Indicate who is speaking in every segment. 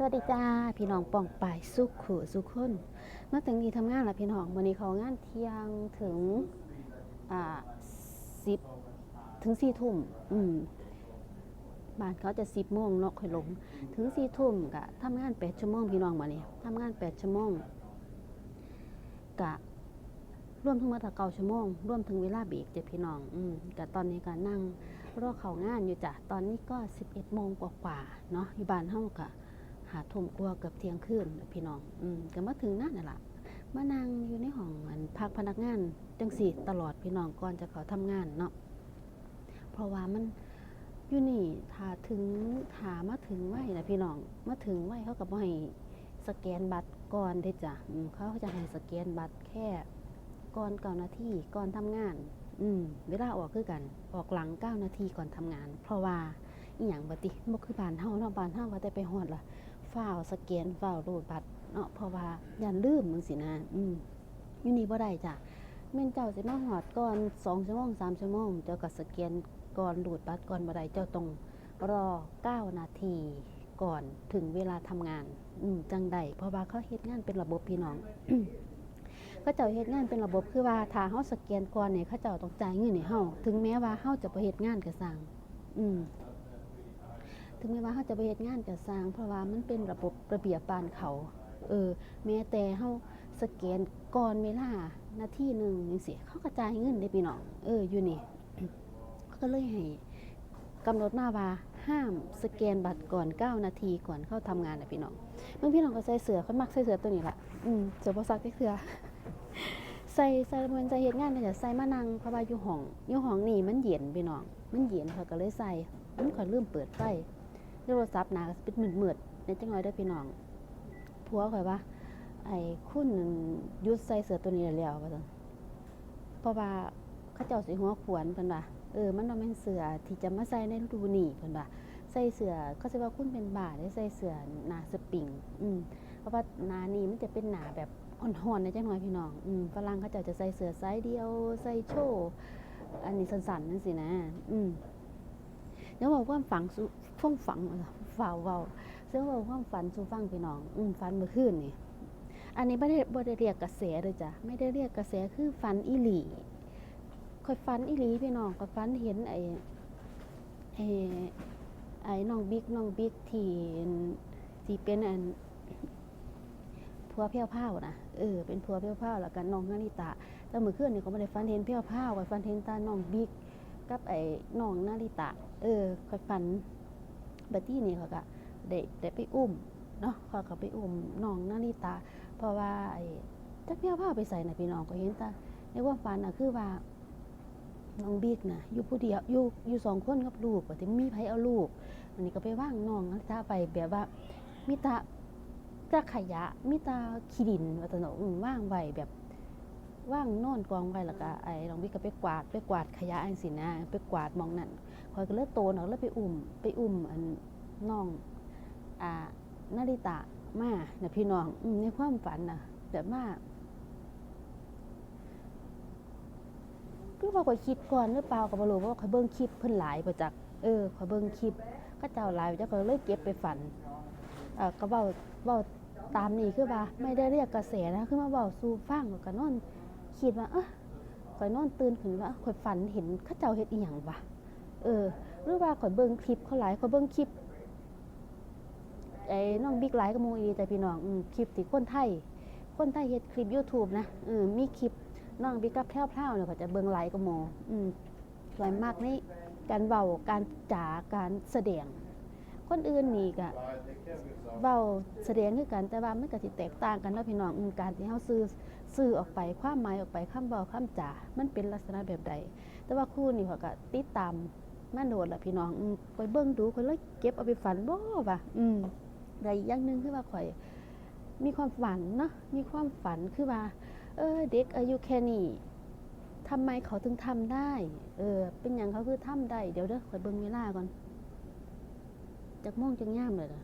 Speaker 1: สวัสดีจ้าพี่น้องป่องปายสุขขู่สุขคนเมื่อถึงนี้ทำงานแล้วพี่น้องวันนี้เขางานเที่ยงถึงอ่าสิบถึงสี่ทุ่มอืมบ้านเขาจะสิบโมงเนาะค่อยลง ถึงสี่ทุ่มกะทำงานแปดชั่วโมงพี่น้องมาเนี่ยทำงานแปดชั่วโมงกะร่วมทั้งหมดเกาชั่วโมงร่วมถึงเวลาเบรกเจ็ดพี่น้องอืมกะตอนนี้ก็นั่งรอเขางานอยู่จ้ะตอนนี้ก็สิบเอ็ดโมงกว่าๆเนาะอยู่บ้านเฮากะ หาทุ่มกลัวเกือบเที่ยงคืนพี่น้อง อืมก็มาถึงนั่นน่ะล่ะมานั่งอยู่ในห้องอันพักพนักงานจังสี่ตลอดพี่น้องก่อนจะเขาทำงานเนาะเพราะว่ามันอยู่นี่ถ้าถึงถามาถึงไว้นะพี่น้องมาถึงไว้เขาก็บ่ให้สแกนบัตรก่อนเด้จ้ะเขาจะให้สแกนบัตรแค่ก่อนเก้านาทีก่อนทำงาน อืมเวลาออกคือกัน ออกหลังเก้านาทีก่อนทำงาน เพราะว่าอีหยังบ่ติบ่คือบ้านเฮาเนาะบ้านเฮาว่าแต่ไปฮอดล่ะ ฝ้าวสแกนฝ้าวรูดบัตรเนาะเพราะว่าอยันลืมมึงสินะ อืมอยู่นี่บ่ได้จ้ะแม่นเจ้าสิมาหอดก่อน2ชั่วโมง3ชั่วโมง เจ้าก็สแกนก่อนรูดบัตรก่อนบ่ได้เจ้าต้องรอ9นาทีก่อนถึงเวลาทำงาน อืมจังใดเพราะว่าเขาเฮ็ดงานเป็นระบบพี่น้องเขาเจ้าเฮ็ดงานเป็นระบบคือว่าถ้าเฮาสแกนก่อนเนี่ยเขาเจ้าต้องจ่ายเงินให้เฮาถึงแม้ว่าเฮาจะบ่เฮ็ดงานก็สร้าง อืม ถึงแม้ว่าเขาจะไปเฮ็ดงานกับสร้าง เพราะว่ามันเป็นระบบระเบียบบ้านเขาเออแม้แต่เฮาสแกนก่อนเวลานาทีหนึ่งจังซี่เขากระจายเงินได้พี่น้องเอออยู่นี่ก็เลยให้กำหนดมาว่าห้ามสแกนบัตรก่อน 9 นาทีก่อนเข้าทำงานนะพี่น้องบางพี่น้องก็ใส่เสื้อเขามักใส่เสื้อตัวนี้ละอืมเสือบ่ซักจักเสือใส่ใส่มันใส่เฮ็ดงานเนี่ยใส่มานั่งเพราะว่าอยู่ห้องอยู่ห้องนี่มันเย็นพี่น้องมันเย็นเขาก็เลยใส่มันก็ลืมเปิดไฟ โทรศัพท์หนาก็สิเป็นมืดๆในจังหน่อยได้พี่น้องผัวข่อยว่า ไอ้คุณยุดใส่เสื้อตัวนี้ได้แล้วว่าซั่นเพราะว่าเขาเจ้าสิหัวขวนเพิ่นว่าเออมันบ่แม่นเสื้อที่จะมาใส่ในฤดูนี้เพิ่นว่าใส่เสื้อเขาสิว่าคุณเป็นบาได้ใส่เสื้อหนาสปริง อืมเพราะว่าหนานี้มันจะเป็นหนาแบบอ่อนๆในจังหน่อยพี่น้อง อืมฝรั่งเขาเจ้าจะใส่เสื้อไซส์เดียวใส่โชว์อันนี้สันๆจังซี่นะ อืมเดี๋ยวบอกควาฝัง สุฟังฝังฝ่าวเว้าเซึ่งบอกความฝันสู่ฟังพี่น้อง อืมฝันเมื่อคืนนี่ อันนี้ไม่ได้บ่ได้เรียกกระแสเลยจ้ะไม่ได้เรียกกระแสคือฝันอีหลีค่อยฝันอีหลีพี่น้องก็ฝันเห็นไอ้ไอ้ไอ้น้องบิ๊กน้องบิ๊กที่ที่เป็นอันผัวเพี้ยวพ้านะเออเป็นผัวเพี้ยวพ้าแล้วกันน้องนาริตะแต่เมื่อคืนนี่ก็ไม่ได้ฝันเห็นเพี้ยวพ้าก็ฝันเห็นตาน้องบิ๊กกับไอ้น้องนาริตะ เออค่อยฝัน บัดนี้นี่เขาก็ได้ได้ไปอุ้มเนาะเขาก็ไปอุ้มน้องนาริตะเพราะว่าไอ้จักเพี้ยวผ้าไปใส่นะพี่น้องก็เห็นตาในความฝันน่ะคือว่าน้องบิ๊กนะอยู่ผู้เดียวอยู่อยู่สองคนกับลูกว่าที่มีไผเอาลูก อันนี้ก็ไปว่างน้องนาริตะไปแบบว่ามีตาจะขยะมีตาขี้ดินว่าแต่เนาะอืมว่างไว้แบบว่างนอนกองไว้แล้วก็ไอ้น้องบิ๊กก็ไปกวาดไปกวาดขยะอันสินะไปกวาดมองนั่น อยก็เลยโตเนาะแล้วไปอุ้มไปอุ้มอันน้อง อ่านาริตะมานะพี่น้องอในความฝันนะแบบว่าคือว่าข่อยคิดก่อนหรือเปล่าก็บ่รู้เพราะว่าข่อยเบิ่งคลิปเพิ่นหลายประจัก เออข่อยเบิ่งคลิปก็เจ้าหลายประจักก็เลยเก็บไปฝันเอ่อก็เว้าเว้าตามนี้คือว่าไม่ได้เรียกกระแสนะคือมาเว้าสู่ฟังก็นอนคิดว่าเออข่อยนอนตื่นขึ้นว่าข่อยฝันเห็นข้าเจ้าเฮ็ดอีหยังวะ เออหรือว่าข่อยเบิ่งคลิปเขาหลายข่อยเบิ่งคลิปไอ้น้องบิ๊กหลายกับมูอีแต่พี่น้องอคลิปที่คนไทย คนไทยเฮ็ดคลิป YouTube นะเออมีคลิปน้องบิ๊กกับแพร่วๆเนี่ยก็จะเบิ่งหลายกับหมู่อืมหลายมากในการเว้าการจ๋าการแสดง คนอื่นนี่ก็เว้าแสดงคือกันแต่ว่ามันก็สิแตกต่างกันเนาะพี่น้องอืมการที่เฮาสื่อสื่อออกไปความหมายออกไปคำเว้าคำจามันเป็นลักษณะแบบใด แต่ว่าคู่นี่เขาก็ติดตาม มาโดดล่ะพี่น้องอืมข่อยเบิ่งดูข่อยเลยเก็บเอาไปฝันบ่ว่ะอืมแต่อีกอย่างหนึ่งคือว่าข่อย มีความฝันเนาะมีความฝันคือว่า เออ เด็กอายุแค่นี้ทำไมเขาถึงทำได้ เออ เป็นหยังเขาคือทำได้ เดี๋ยวเด้อข่อยเบิ่งเวลาก่อนจักโมงจังยามเลยล่ะ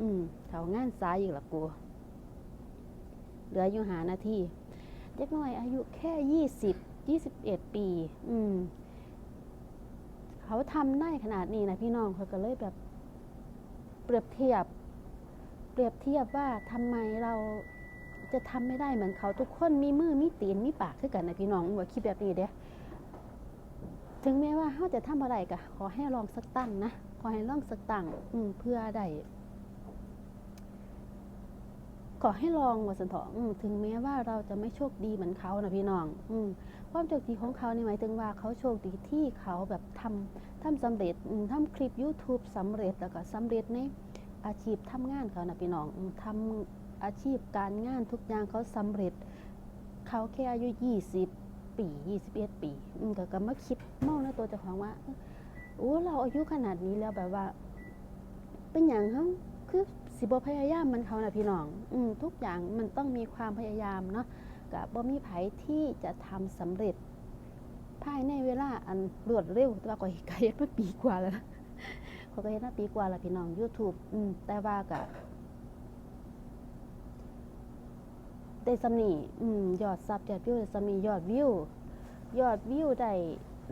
Speaker 1: อืมเขางานสายอีกละกูเหลืออยู่หานาทีเด็กน้อยอายุแค่ยี่สิบยี่สิบเอ็ดปี อืม เขาทำได้ขนาดนี้นะพี่น้องเขาก็เลยแบบเปรียบเทียบ เปรียบเทียบว่าทำไมเราจะทำไม่ได้เหมือนเขาทุกคนมีมือมีตีนมีปากขึ้นกันนะพี่น้องว่าคิดแบบนี้เด้ถึงแม้ว่าเขาจะทำอะไรก็ขอให้ลองสักตั้งนะขอให้ลองสักตั้งอืเพื่อได้ ขอให้ลองว่าสันเถอะอืมถึงแม้ว่าเราจะไม่โชคดีเหมือนเขานะพี่น้อง อืความโชคดีของเขาในหมายถึงว่าเขาโชคดีที่เขาแบบทำทำสำเร็จอืมทำคลิป YouTube สำเร็จแล้วก็สำเร็จในอาชีพทำงานเขานะพี่น้องอืมทำอาชีพการงานทุกอย่างเขาสำเร็จ เขาแค่อายุ 20 ปี 21 ปีก็ก็มาคิดเมาในตัวเจ้าของว่าเอ้อโอ้เราอายุขนาดนี้แล้วแบบว่า เป็นอย่างเขาคือ สิบพยายามมันเขานะพี่น้องอืทุกอย่างมันต้องมีความพยายามเนาะกับบ่มีไผที่จะทำสำเร็จ ภายในเวลาอันรวดเร็วแต่ว่าก็เฮ็ดมาปีกว่าแล้วนะเขาก็เฮ็ดมาปีกว่าแล้วพี่น้อง YouTube อืมแต่ว่าก็ได้สำนีอืมยอดซับยอดวิวได้สำนียอดวิวยอดวิวได้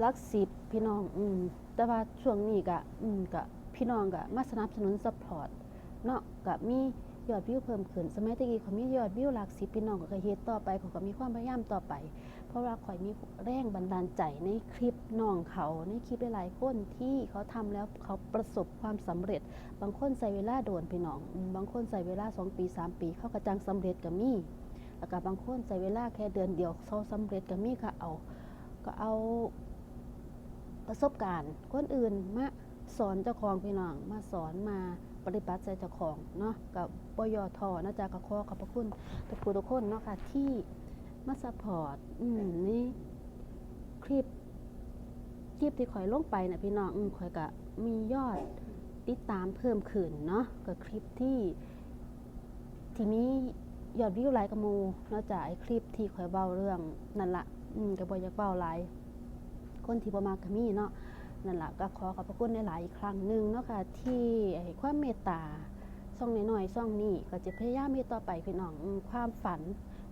Speaker 1: ลักสิบพี่น้อง อืมแต่ว่าช่วงนี้ก็อืมก็พี่น้องก็มาสนับสนุนซัพพอร์ต เนาะก็มียอดวิวเพิ่มขึ้น สมัยตะกี้เขามียอดวิวหลักสิบพี่น้องก็เฮ็ดต่อไปขาก็มีความพยายามต่อไป เพราะว่าข่อยมีแรงบันดาลใจในคลิปน้องเขาในคลิปหลายๆคนที่เขาทำแล้วเขาประสบความสำเร็จ บางคนใส่เวลาโดนพี่น้อง บางคนใส่เวลา 2 ปี 3 ปี เขากระจังสำเร็จก็มีแล้วก็บางคนใส่เวลาแค่เดือนเดียวเขาสำเร็จก็มีก็เอา ก็เอาประสบการณ์ คนอื่นมาสอนเจ้าของพี่น้องมาสอนมา ปฏิบัติใจเจ้าของเนาะกับปยทนะจ๊ะกับขอขอบพระคุณทุกผู้ทุกคนเนาะค่ะที่มาซัพพอร์ตอืมนี่คลิปคลิปที่ข่อยลงไปนะพี่น้องอืมข่อยก็มียอดติดตามเพิ่มขึ้นเนาะกับคลิปที่ ที่มียอดวิวหลายกระมูนอกจากไอ้คลิปที่ข่อยเบาเรื่องนั่นละอืมก็บ่อยากเบาหลายคนที่บ่มากก็มีเนาะ นั่นแหละก็ขอขอบพระคุณในหลายอีกครั้งหนึ่งเนาะค่ะที่ความเมตตาซ่องน้อยๆซ่องนี้ก็จะพยายามเฮ็ดต่อไปพี่น้องความฝัน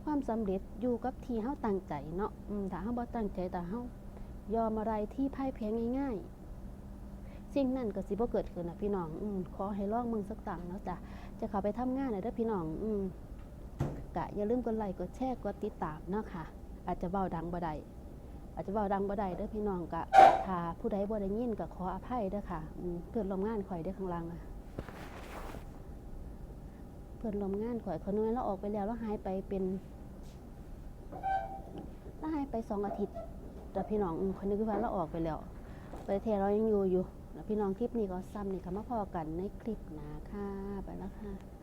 Speaker 1: ความสำเร็จอยู่กับที่เฮาตั้งใจเนาะถ้าเฮาบ่ตั้งใจแต่เฮายอมอะไรที่พ่ายแพ้ง่ายๆสิ่งนั้นก็สิบ่เกิดขึ้นนะพี่น้องอืขอให้ลองมึงสักตั้งเนาะจ้ะจะเข้าไปทำงานนะเด้อพี่น้องอืกะอย่าลืมกดไลค์กดแชร์กดติดตามเนาะค่ะ อาจจะเว้าดังบ่ได้ อาจจะเว้าดังบ่ได้เด้อพี่น้องกะถ้าผู้ใดบ่ได้ยินก็ขออภัยเด้อค่ะเพื่อนร่วมงานข่อยเด้อข้างล่างอะเพื่อนร่วมงานข่อยเขาน้อยแล้วออกไปแล้วแล้วหายไปเป็นแล้วหายไปสองอาทิตย์แต่พี่น้องคนนึกว่าเราออกไปแล้วประเทศเรายังอยู่อยู่แล้วพี่น้องคลิปนี้ก็ซ้ำนี่ค่ะมาพอกันในคลิปหนาค่ะไปแล้วค่ะ